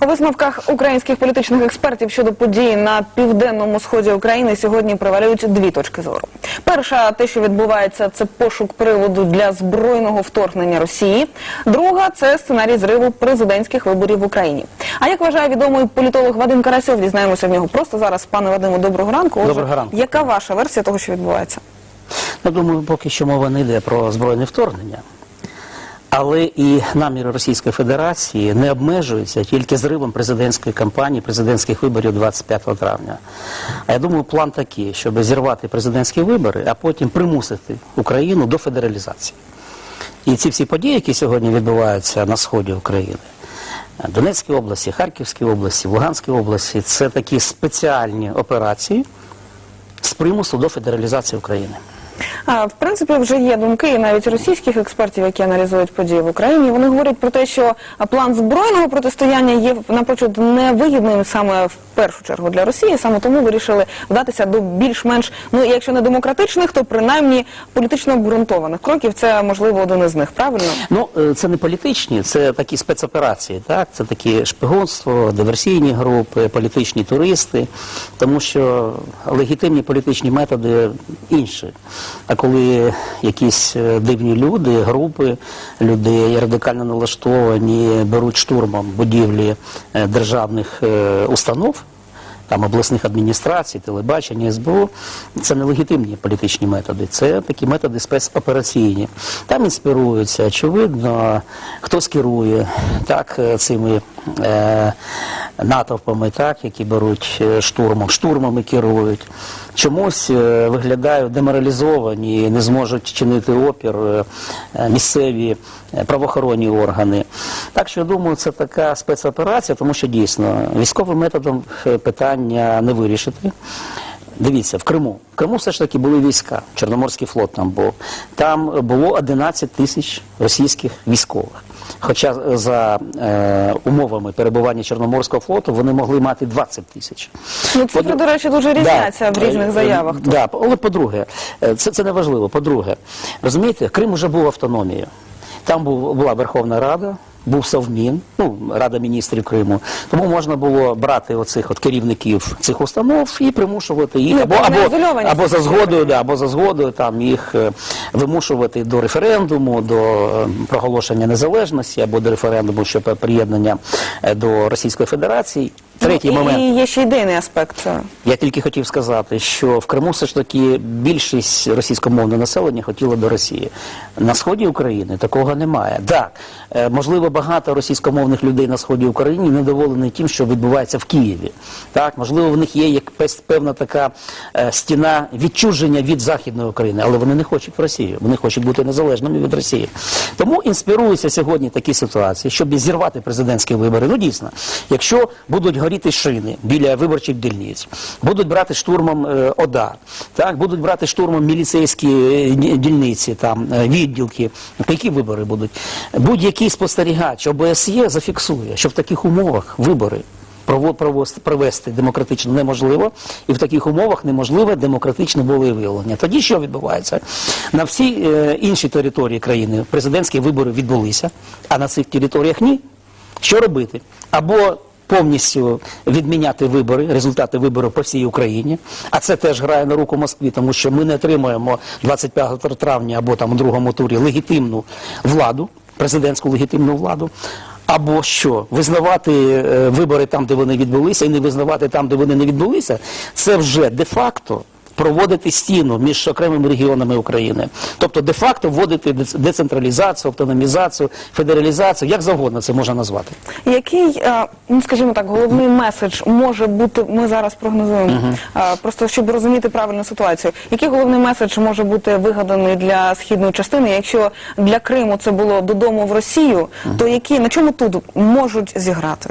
У висновках українських політичних експертів щодо подій на південному сході України сьогодні привалюють дві точки зору. Перша, те, що відбувається, це пошук приводу для збройного вторгнення Росії. Друга це сценарій зриву президентських виборів в Україні. А як вважає відомий політолог Вадим Карасьов, дізнаємося в нього просто зараз. Пане Вадиму, доброго ранку. Отже, Доброго ранку. Яка ваша версія того, що відбувається? Я думаю, поки що мова не йде про збройне вторгнення. Але і наміри Російської Федерації не обмежуються тільки зривом президентської кампанії, президентських виборів 25 травня. А я думаю, план такий, щоб зірвати президентські вибори, а потім примусити Україну до федералізації. І ці всі події, які сьогодні відбуваються на сході України, Донецькій області, Харківській області, Луганській області, це такі спеціальні операції з примусу до федералізації України. А, в принципі, вже є думки і навіть російських експертів, які аналізують події в Україні. Вони говорять про те, що план збройного протистояння є напрочуд невигідним саме в першу чергу для Росії. Саме тому вирішили вдатися до більш-менш, ну якщо не демократичних, то принаймні політично обґрунтованих кроків. Це можливо один із них. Правильно? Ну, е, це не політичні, це такі спецоперації, так? Це такі шпигунство, диверсійні групи, політичні туристи, тому що легітимні політичні методи інші. А коли якісь е, дивні люди, групи людей радикально налаштовані, беруть штурмом будівлі е, державних е, установ, там обласних адміністрацій, телебачення, СБУ, це не легітимні політичні методи, це такі методи спецопераційні. Там інспіруються, очевидно, хтось керує так, е, цими е, натовпами, так, які беруть е, штурмом, штурмами керують. Чомусь е, виглядають деморалізовані, не зможуть чинити опір місцеві правоохоронні органи. Так що я думаю, це така спецоперація, тому що дійсно військовим методом е, питання не вирішити. Дивіться, в Криму. В Криму все ж таки були війська, Чорноморський флот там був. Там було 11 тисяч російських військових. Хоча за е, умовами перебування Чорноморського флоту вони могли мати 20 тисяч. Ну цифри, Подру- до речі, дуже різняться в різних Е, заявах. е, Да, але по-друге, е, це, це не важливо. По-друге, розумієте, Крим уже був автономією. Там був, була Верховна Рада, був Совмін, ну, Рада міністрів Криму. Тому можна було брати оцих от керівників цих установ і примушувати їх Ну, або, або, або за згодою, да, або за згодою там їх е, вимушувати до референдуму, до е, проголошення незалежності, або до референдуму щодо приєднання е, до Російської Федерації. Третій ну, і, момент. і є ще ідейний аспект. Я тільки хотів сказати, що в Криму все ж таки більшість російськомовного населення хотіла до Росії. На сході України такого немає. Так, е, можливо, багато російськомовних людей на сході України недоволені тим, що відбувається в Києві. Так, можливо, в них є якась певна така е, стіна відчуження від Західної України, але вони не хочуть в Росію. Вони хочуть бути незалежними від Росії. Тому інспіруються сьогодні такі ситуації, щоб зірвати президентські вибори. Ну дійсно, якщо будуть горіти шини біля виборчих дільниць, будуть брати штурмом е, ОДА, так будуть брати штурмом міліцейські е, дільниці, там е, відділки. Які вибори будуть? Будь-який спостерігач ОБСЄ зафіксує, що в таких умовах вибори. Провести демократично неможливо, і в таких умовах неможливе демократичне волевиявлення. Тоді що відбувається? На всій е, іншій території країни президентські вибори відбулися, а на цих територіях ні. Що робити? Або повністю відміняти вибори, результати виборів по всій Україні, а це теж грає на руку Москві, тому що ми не отримуємо 25 травня або там у другому турі легітимну владу, президентську легітимну владу. Або що визнавати е, вибори там, де вони відбулися, і не визнавати там, де вони не відбулися, це вже де-факто проводити стіну між окремими регіонами України. Тобто де-факто вводити децентралізацію, автономізацію, федералізацію, як завгодно це можна назвати. Який, е, ну скажімо так, головний меседж може бути, ми зараз прогнозуємо, е, просто щоб розуміти правильну ситуацію. Який головний меседж може бути вигаданий для східної частини? Якщо для Криму це було додому в Росію, то які на чому тут можуть зіграти?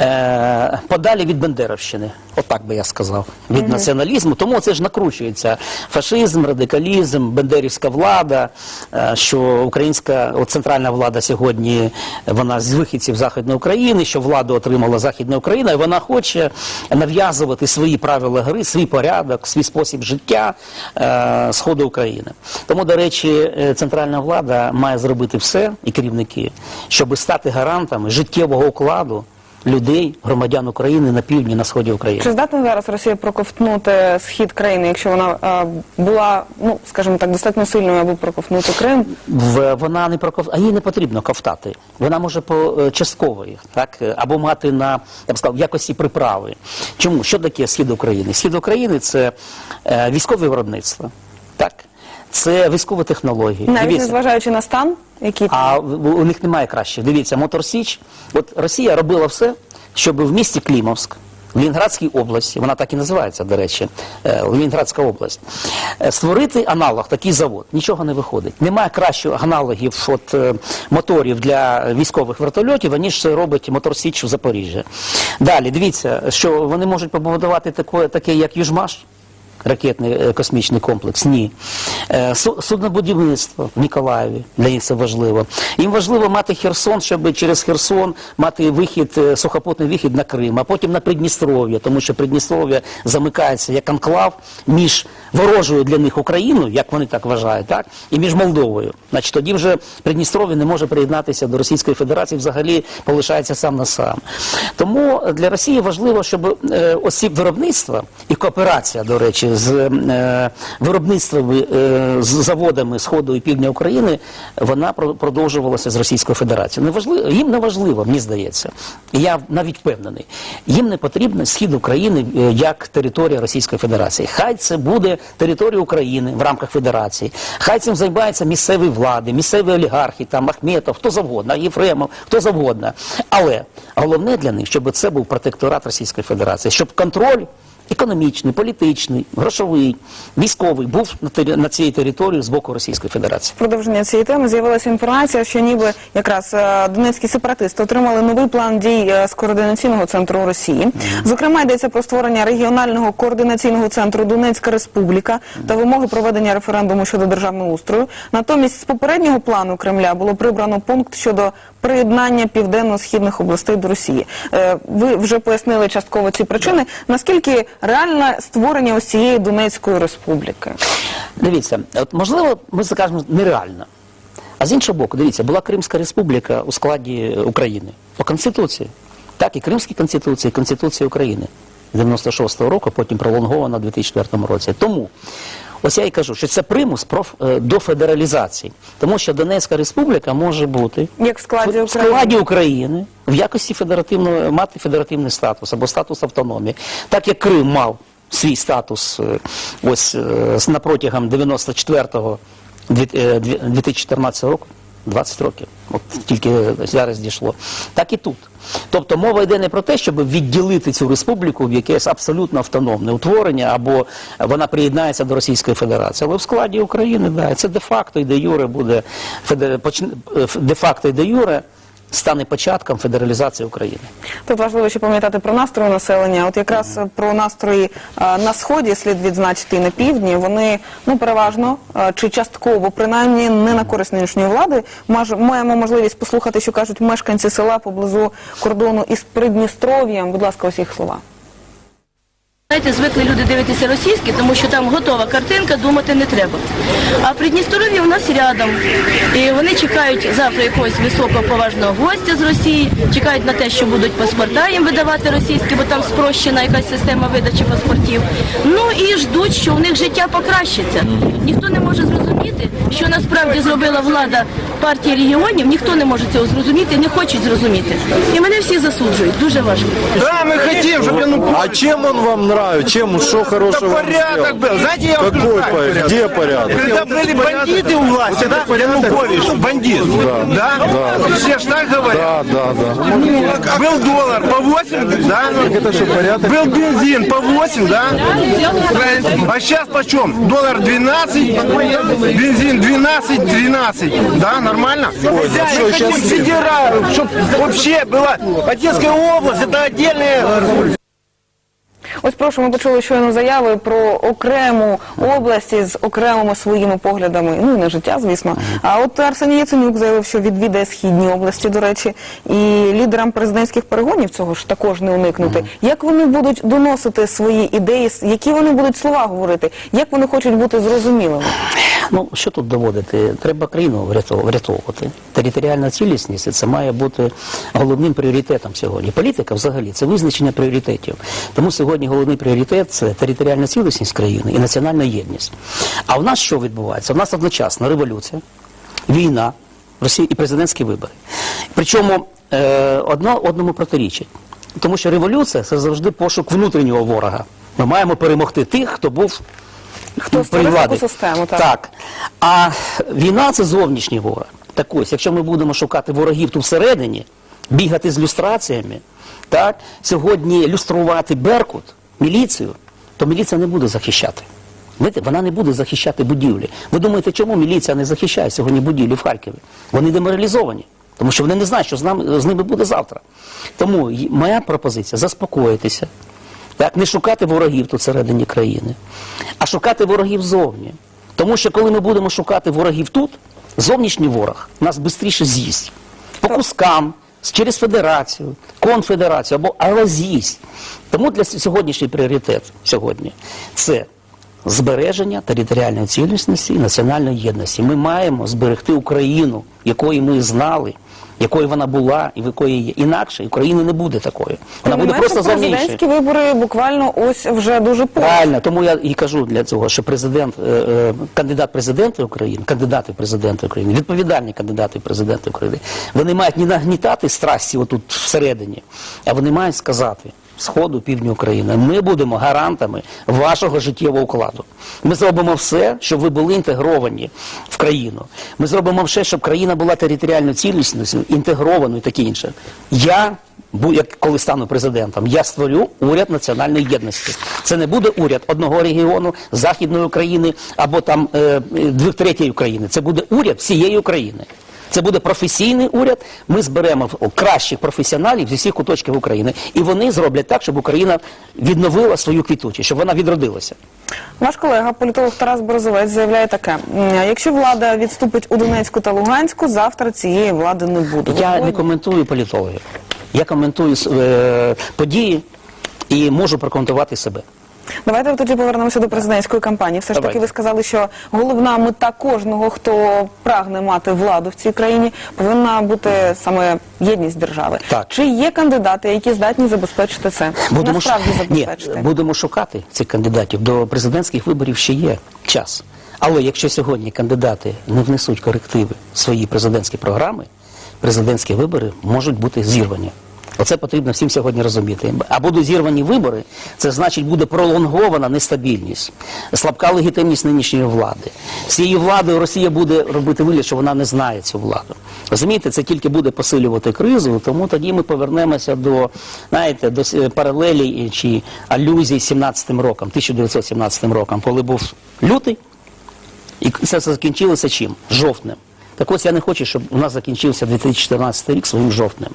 Е, подалі від Бендеровщини, отак би я сказав, від націоналізму. Тому це ж накручується фашизм, радикалізм, бендерівська влада, е, що українська центральна влада сьогодні вона з вихідців Західної України, що владу отримала Західна Україна, і вона хоче нав'язувати свої правила гри, свій порядок, свій спосіб життя е, сходу України. Тому, до речі, е, центральна влада має зробити все і керівники, щоб стати гарантами життєвого укладу людей, громадян України на півдні, на сході України. Чи здатна зараз Росія проковтнути схід країни, якщо вона е, була, ну скажімо так, достатньо сильною, аби проковтнути Крим? В- Вона не проков... а їй не потрібно ковтати. Вона може по е, частково їх, так е, або мати на я б сказав, в якості приправи. Чому що таке схід України? Схід України це е, військове виробництво, так це військові технології. Навіть Дивіться. незважаючи на стан, який А у них немає краще. Дивіться, Мотор Січ. От Росія робила все, щоб в місті Клімовськ, в Лінградській області, вона так і називається, до речі, е, Лінградська область, е, створити аналог, такий завод. Нічого не виходить. Немає кращих аналогів от, е, моторів для військових вертольотів, аніж це робить Мотор Січ в Запоріжжі. Далі, дивіться, що вони можуть побудувати таке, таке як Южмаш, ракетний е, космічний комплекс. Ні. Е, су- Суднобудівництво в Ніколаєві, для них це важливо. Їм важливо мати Херсон, щоб через Херсон мати вихід, е, сухопутний вихід на Крим, а потім на Придністров'я, тому що Придністров'я замикається як анклав між ворожою для них Україною, як вони так вважають, так, і між Молдовою. Значить, тоді вже Придністров'я не може приєднатися до Російської Федерації, взагалі полишається сам на сам. Тому для Росії важливо, щоб е, осіб виробництва і кооперація, до речі, з е, виробництвами, е, з заводами Сходу і Півдня України, вона про- продовжувалася з Російською Федерацією. Не важливо, їм не важливо, мені здається. Я навіть впевнений, їм не потрібен схід України е, як територія Російської Федерації. Хай це буде територія України в рамках Федерації. Хай цим займаються місцеві влади, місцеві олігархи, там Ахметов, хто завгодно, Єфремов, хто завгодно. Але головне для них, щоб це був протекторат Російської Федерації, щоб контроль економічний, політичний, грошовий, військовий був на, тері- на цій території з боку Російської Федерації. продовження цієї теми з'явилася інформація, що ніби якраз е, донецькі сепаратисти отримали новий план дій е, з координаційного центру Росії. Зокрема, йдеться про створення регіонального координаційного центру Донецька Республіка та вимоги проведення референдуму щодо державного устрою. Натомість з попереднього плану Кремля було прибрано пункт щодо приєднання південно-східних областей до Росії. Е, Ви вже пояснили частково ці причини. Наскільки реальне створення усієї Донецької республіки? Дивіться, от можливо, ми скажемо нереально. А з іншого боку, дивіться, була Кримська республіка у складі України по Конституції. Так, і Кримській Конституції, і Конституції України 96-го року, потім пролонгована у 2004 році. Тому ось я і кажу, що це примус про, е, до федералізації. Тому що Донецька республіка може бути Як в складі в складі України в якості федеративного мати федеративний статус або статус автономії, так як Крим мав свій статус е, ось на протягом 94-го дві- е, 2014 року. 20 років, от тільки зараз дійшло. Так і тут. Тобто мова йде не про те, щоб відділити цю республіку в якесь абсолютно автономне утворення, або вона приєднається до Російської Федерації. Але в складі України, да, це де-факто і де-юре буде федер- почне- е, де-факто і де-юре стане початком федералізації України. Тут важливо ще пам'ятати про настрої населення. От якраз про настрої на сході слід відзначити і на півдні. Вони ну переважно чи частково, принаймні не на користь нинішньої влади. Маж- маємо можливість послухати, що кажуть мешканці села поблизу кордону із Придністров'ям. Будь ласка, їх слова. Знаєте, звикли люди дивитися російські, тому що там готова картинка, думати не треба. А Придністров'я у нас рядом. І вони чекають завтра якогось високого поважного гостя з Росії, чекають на те, що будуть паспорта їм видавати російські, бо там спрощена якась система видачі паспортів. Ну і ждуть, що в них життя покращиться. Ніхто не може зрозуміти, що насправді зробила влада партії регіонів, ніхто не може цього зрозуміти, не хочуть зрозуміти. І мене всі засуджують. Дуже важко. Да, мы хотим, чтобы он А чем он вам нравится? Чем, что хорошего он порядок сделал? был. Знаете, я вам Какой скажу, порядок? Где порядок? Когда были бандиты у власти, да, Янукович, бандит, да, все ж так говорят. Да, да, да. Был доллар по 8, да, Это что, порядок? был бензин по 8, да, а сейчас почем? Доллар 12, бензин 12, 12, да, нормально? а что сейчас федерал, чтобы вообще была Одесская область, это отдельная Ось прошу, ми почули щойно заяви про окрему область з окремими своїми поглядами, ну і на життя, звісно. А от Арсеній Яценюк заявив, що відвідає східні області, до речі, і лідерам президентських перегонів цього ж також не уникнути. Як вони будуть доносити свої ідеї, які вони будуть слова говорити, як вони хочуть бути зрозумілими? Ну, що тут доводити? Треба країну врятовувати. Територіальна цілісність це має бути головним пріоритетом сьогодні. Політика взагалі це визначення пріоритетів. Тому сьогодні головний пріоритет це територіальна цілісність країни і національна єдність. А в нас що відбувається? У нас одночасно революція, війна, Росія і президентські вибори. Причому е, одно одному протирічить. Тому що революція це завжди пошук внутрішнього ворога. Ми маємо перемогти тих, хто був Хто при створив таку систему, так. так. А війна це зовнішній ворог. Так ось, якщо ми будемо шукати ворогів тут всередині, бігати з люстраціями, так, сьогодні люструвати Беркут, міліцію, то міліція не буде захищати. Знаєте, вона не буде захищати будівлі. Ви думаєте, чому міліція не захищає сьогодні будівлі в Харкові? Вони деморалізовані, тому що вони не знають, що з, нами, з ними буде завтра. Тому моя пропозиція заспокоїтися, так, не шукати ворогів тут всередині країни, а шукати ворогів зовні. Тому що коли ми будемо шукати ворогів тут, зовнішній ворог нас швидше з'їсть. По кускам, через федерацію, конфедерацію або але з'їсть. Тому для сьогоднішній пріоритет сьогодні це збереження територіальної цілісності і національної єдності. Ми маємо зберегти Україну, якої ми знали, якою вона була і в якої є. Інакше України не буде такою. Вона буде просто зовнішньою. президентські вибори буквально ось вже дуже поруч. Правильно, тому я і кажу для цього, що президент, е, е, кандидат президента України, кандидати президента України, відповідальні кандидати президента України, вони мають не нагнітати страсті отут всередині, а вони мають сказати сходу, півдню України, ми будемо гарантами вашого життєвого укладу. Ми зробимо все, щоб ви були інтегровані в країну. Ми зробимо все, щоб країна була територіально цілісною, інтегрованою і таке інше. Я як коли стану президентом, я створю уряд національної єдності. Це не буде уряд одного регіону, західної України або там е, е, двох третьої України. Це буде уряд всієї України. Це буде професійний уряд. Ми зберемо кращих професіоналів зі всіх куточків України, і вони зроблять так, щоб Україна відновила свою квітучість, щоб вона відродилася. Ваш колега, політолог Тарас Борозовець, заявляє таке: якщо влада відступить у Донецьку та Луганську, завтра цієї влади не буде. Я не коментую політологів. Я коментую е, події і можу прокоментувати себе. Давайте тоді повернемося до президентської кампанії. Все ж таки, ви сказали, що головна мета кожного, хто прагне мати владу в цій країні, повинна бути саме єдність держави. Так. Чи є кандидати, які здатні забезпечити це? Будемо, ш- Насправді Ні, забезпечити. будемо шукати цих кандидатів. До президентських виборів ще є час. Але якщо сьогодні кандидати не внесуть корективи в свої президентські програми, президентські вибори можуть бути зірвані. Оце потрібно всім сьогодні розуміти. А будуть зірвані вибори, це значить буде пролонгована нестабільність, слабка легітимність нинішньої влади. З цією владою Росія буде робити вигляд, що вона не знає цю владу. Розумієте, це тільки буде посилювати кризу, тому тоді ми повернемося до, знаєте, до паралелі чи алюзій з 17 роком, 1917 роком, коли був лютий, і це закінчилося чим? Жовтнем. Так ось я не хочу, щоб у нас закінчився 2014 рік своїм жовтнем.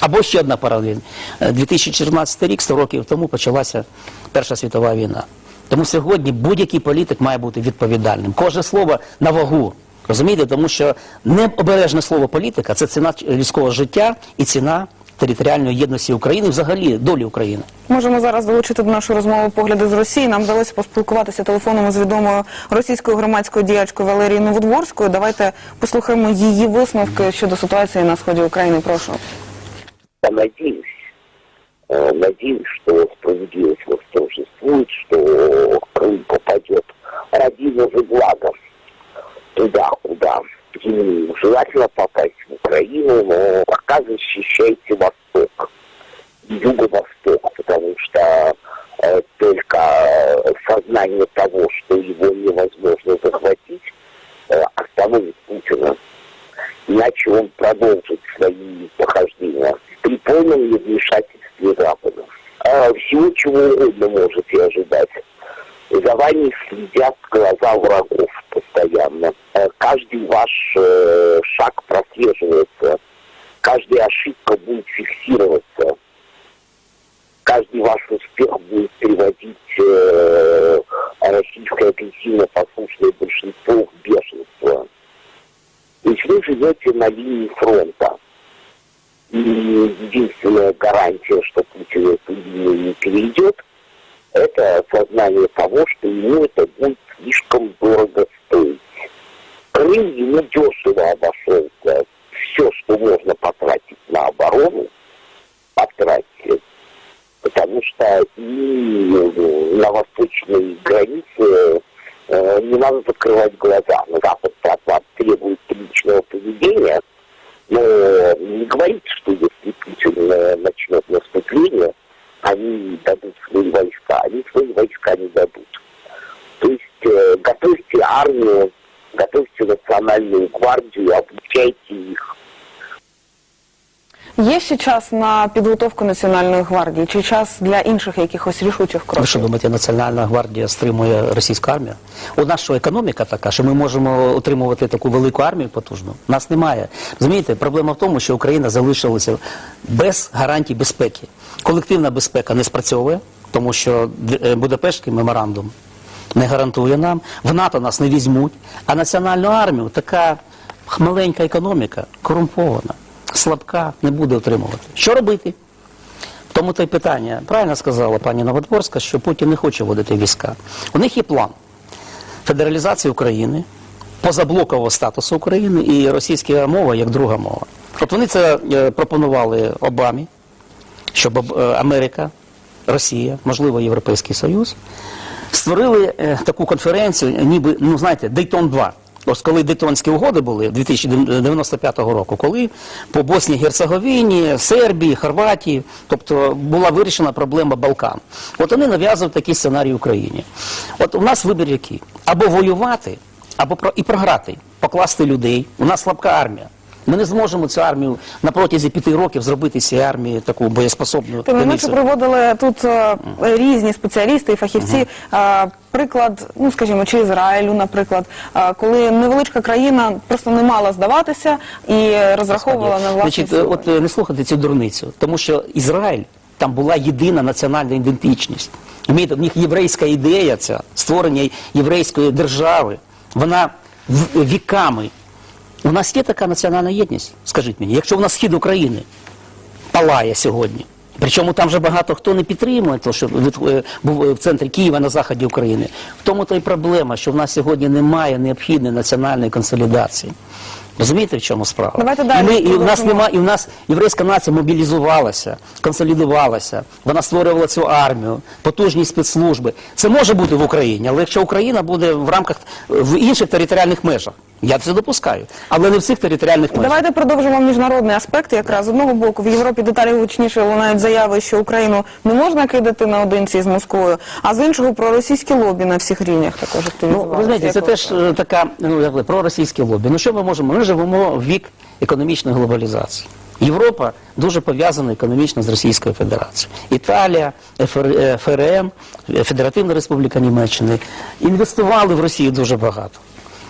Або ще одна паралель. Е, 2014 рік, 100 років тому, почалася Перша світова війна. Тому сьогодні будь-який політик має бути відповідальним. Кожне слово на вагу. Розумієте, тому що необережне слово політика це ціна людського життя і ціна територіальної єдності України, взагалі долі України. Можемо зараз долучити до нашої розмови погляди з Росії. Нам вдалося поспілкуватися телефоном з відомою російською громадською діячкою Валерією Новодворською. Давайте послухаємо її висновки щодо ситуації на сході України. Прошу. Я надеюсь, э, надеюсь, что справедливость восторжествует, что Крым попадет родину же благо туда, куда желательно попасть в Украину, но пока защищайте Восток, Юго-Восток, потому что э, только сознание того, что его невозможно захватить, э, остановит Путина. Иначе он продолжит всего чего угодно можете ожидать. За вами следят глаза врагов постоянно. Э, Каждый ваш э, шаг прослеживается. Каждая ошибка будет фиксироваться. Каждый ваш успех будет приводить э, российское агрессивно-послушное большинство в бешенство. То есть вы живете на линии фронта. И единственная гарантия, что Путин эту линию не перейдет, это осознание того, что ему это будет слишком дорого стоить. недешево обошелся. Все, что можно потратить на оборону, потратили. Потому что и э, на восточной границе э, не надо закрывать глаза. Запад от вас требует приличного поведения, но не говорит, что если Путин начнет наступление, они дадут свои войска. Они свои войска не дадут. То есть э, готовьте армию, готовьте национальную Є ще час на підготовку національної гвардії, чи час для інших якихось рішучих Ви що кроків? думаєте, Національна гвардія стримує російську армію? У нас що економіка така, що ми можемо отримувати таку велику армію потужну? Нас немає. Розумієте, проблема в тому, що Україна залишилася без гарантій безпеки. Колективна безпека не спрацьовує, тому що е, Будапештський меморандум не гарантує нам. В НАТО нас не візьмуть. А національну армію така маленька економіка, корумпована, слабка, не буде отримувати. Що робити? Тому то й питання. Правильно сказала пані Новодворська, що Путін не хоче вводити війська. У них є план федералізації України, позаблокового статусу України і російська мова як друга мова. От вони це е, пропонували Обамі, щоб е, Америка, Росія, можливо, Європейський Союз створили е, таку конференцію, ніби, ну знаєте, Дейтон 2. Ось коли Дейтонські угоди були 2095 року, коли по Боснії Герцеговіні, Сербії, Хорватії, тобто була вирішена проблема Балкан. От вони нав'язують такий сценарій Україні. От у нас вибір який? Або воювати, або і програти, покласти людей. У нас слабка армія. Ми не зможемо цю армію на протязі п'яти років зробити цієї армії таку боєспособну. Тим не менше приводили тут е, різні спеціалісти і фахівці. Е, приклад, ну скажімо, чи Ізраїлю, наприклад, е, коли невеличка країна просто не мала здаватися і розраховувала на власні Значить, сили. от е, не слухайте цю дурницю, тому що Ізраїль там була єдина національна ідентичність. Розумієте, в них єврейська ідея, ця створення єврейської держави, вона в- віками. У нас є така національна єдність, скажіть мені, якщо у нас схід України палає сьогодні. Причому там вже багато хто не підтримує, то що е, був е, в центрі Києва на заході України. В тому то й проблема, що в нас сьогодні немає необхідної національної консолідації. Розумієте, в чому справа? Давайте і, далі ми, і в нас нема, і в нас єврейська нація мобілізувалася, консолідувалася, вона створювала цю армію, потужні спецслужби. Це може бути в Україні, але якщо Україна буде в рамках в інших територіальних межах, я це допускаю, але не в цих територіальних межах. Давайте продовжимо міжнародний аспект. Якраз з одного боку в Європі деталі гучніше лунають заяви, що Україну не можна кидати наодинці з Москвою, а з іншого про російські лобі на всіх рівнях також Ну, активізувалися. знаєте, Як це теж е, така ну, як ви, проросійське лобі. Ну що ми можемо? Ми живемо в вік економічної глобалізації. Європа дуже пов'язана економічно з Російською Федерацією. Італія, ФР, ФРН, е, Федеративна Республіка Німеччини інвестували в Росію дуже багато.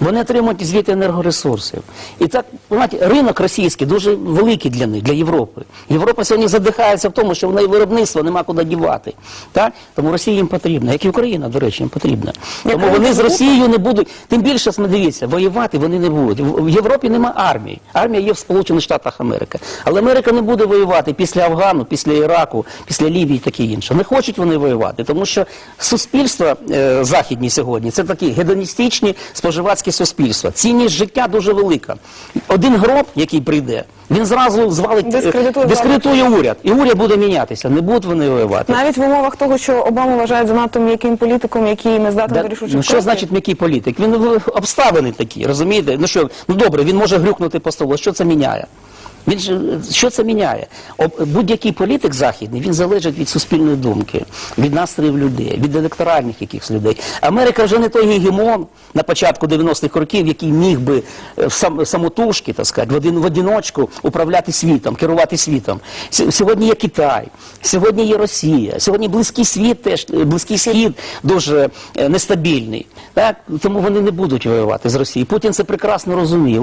Вони отримують звідти енергоресурсів. І так, знаєте, ринок російський дуже великий для них, для Європи. Європа сьогодні задихається в тому, що в неї виробництво нема куди дівати. Так? Тому Росія їм потрібна, як і Україна, до речі, їм потрібна. Тому вони з Росією не будуть. Тим більше, дивіться, воювати вони не будуть. В Європі нема армії. Армія є в Сполучених Штатах Америки. Але Америка не буде воювати після Афгану, після Іраку, після Лівії і таке інше. Не хочуть вони воювати, тому що суспільства е, західні сьогодні це такі гедоністичні споживацькі суспільства. Цінність життя дуже велика. Один гроб, який прийде, він зразу звалить е, Дискредитує дискредитує уряд. І уряд буде мінятися. Не будуть вони воювати. Навіть в умовах того, що Обама вважає занадто м'яким політиком, який не здатний Да, рішучих ну що значить м'який політик? Він обставини такі, розумієте? Ну що, ну добре, він може грюкнути по столу. Що це міняє? Він же що це міняє? Будь-який політик західний він залежить від суспільної думки, від настроїв людей, від електоральних якихось людей. Америка вже не той гегемон на початку 90-х років, який міг би е, сам, самотужки, так сказати, в один в одиночку управляти світом, керувати світом. Сьогодні є Китай, сьогодні є Росія, сьогодні близький світ теж е, близький схід дуже е, нестабільний. Так тому вони не будуть воювати з Росією. Путін це прекрасно розуміє.